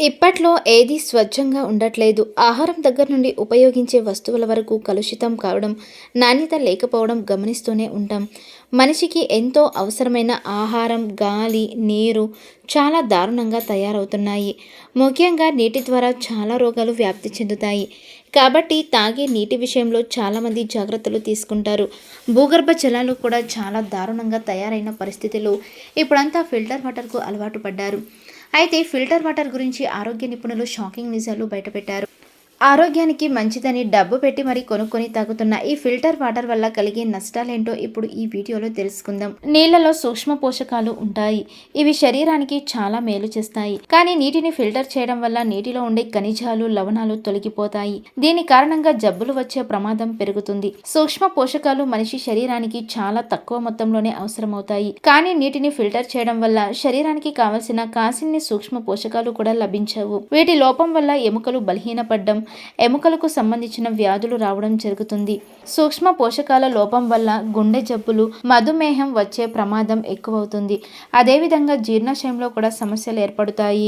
ఇప్పట్లో ఏది స్వచ్ఛంగా ఉండట్లేదు. ఆహారం దగ్గర నుండి ఉపయోగించే వస్తువుల వరకు కలుషితం కావడం నాణ్యత లేకపోవడం గమనిస్తూనే ఉంటాం. మనిషికి ఎంతో అవసరమైన ఆహారం గాలి నీరు చాలా దారుణంగా తయారవుతున్నాయి. ముఖ్యంగా నీటి ద్వారా చాలా రోగాలు వ్యాప్తి చెందుతాయి. కాబట్టి తాగే నీటి విషయంలో చాలామంది జాగ్రత్తలు తీసుకుంటారు. భూగర్భ జలాలు కూడా చాలా దారుణంగా తయారైన పరిస్థితిలో ఇప్పుడంతా ఫిల్టర్ వాటర్కు అలవాటు పడ్డారు. అయితే ఫిల్టర్ వాటర్ గురించి ఆరోగ్య నిపుణులు షాకింగ్ నిజాలు బయటపెట్టారు. ఆరోగ్యానికి మంచిదని డబ్బు పెట్టి మరి కొనుక్కొని తాగుతున్న ఈ ఫిల్టర్ వాటర్ వల్ల కలిగే నష్టాలేంటో ఇప్పుడు ఈ వీడియోలో తెలుసుకుందాం. నీళ్ళలో సూక్ష్మ పోషకాలు ఉంటాయి. ఇవి శరీరానికి చాలా మేలు చేస్తాయి. కానీ నీటిని ఫిల్టర్ చేయడం వల్ల నీటిలో ఉండే ఖనిజాలు లవణాలు తొలగిపోతాయి. దీని కారణంగా జబ్బులు వచ్చే ప్రమాదం పెరుగుతుంది. సూక్ష్మ పోషకాలు మనిషి శరీరానికి చాలా తక్కువ మొత్తంలోనే అవసరమవుతాయి. కానీ నీటిని ఫిల్టర్ చేయడం వల్ల శరీరానికి కావలసిన కాసిన్ని సూక్ష్మ పోషకాలు కూడా లభించవు. వీటి లోపం వల్ల ఎముకలు బలహీనపడ్డం ఎముకలకు సంబంధించిన వ్యాధులు రావడం జరుగుతుంది. సూక్ష్మ పోషకాల లోపం వల్ల గుండె జబ్బులు మధుమేహం వచ్చే ప్రమాదం ఎక్కువవుతుంది. అదేవిధంగా జీర్ణాశయంలో కూడా సమస్యలు ఏర్పడతాయి.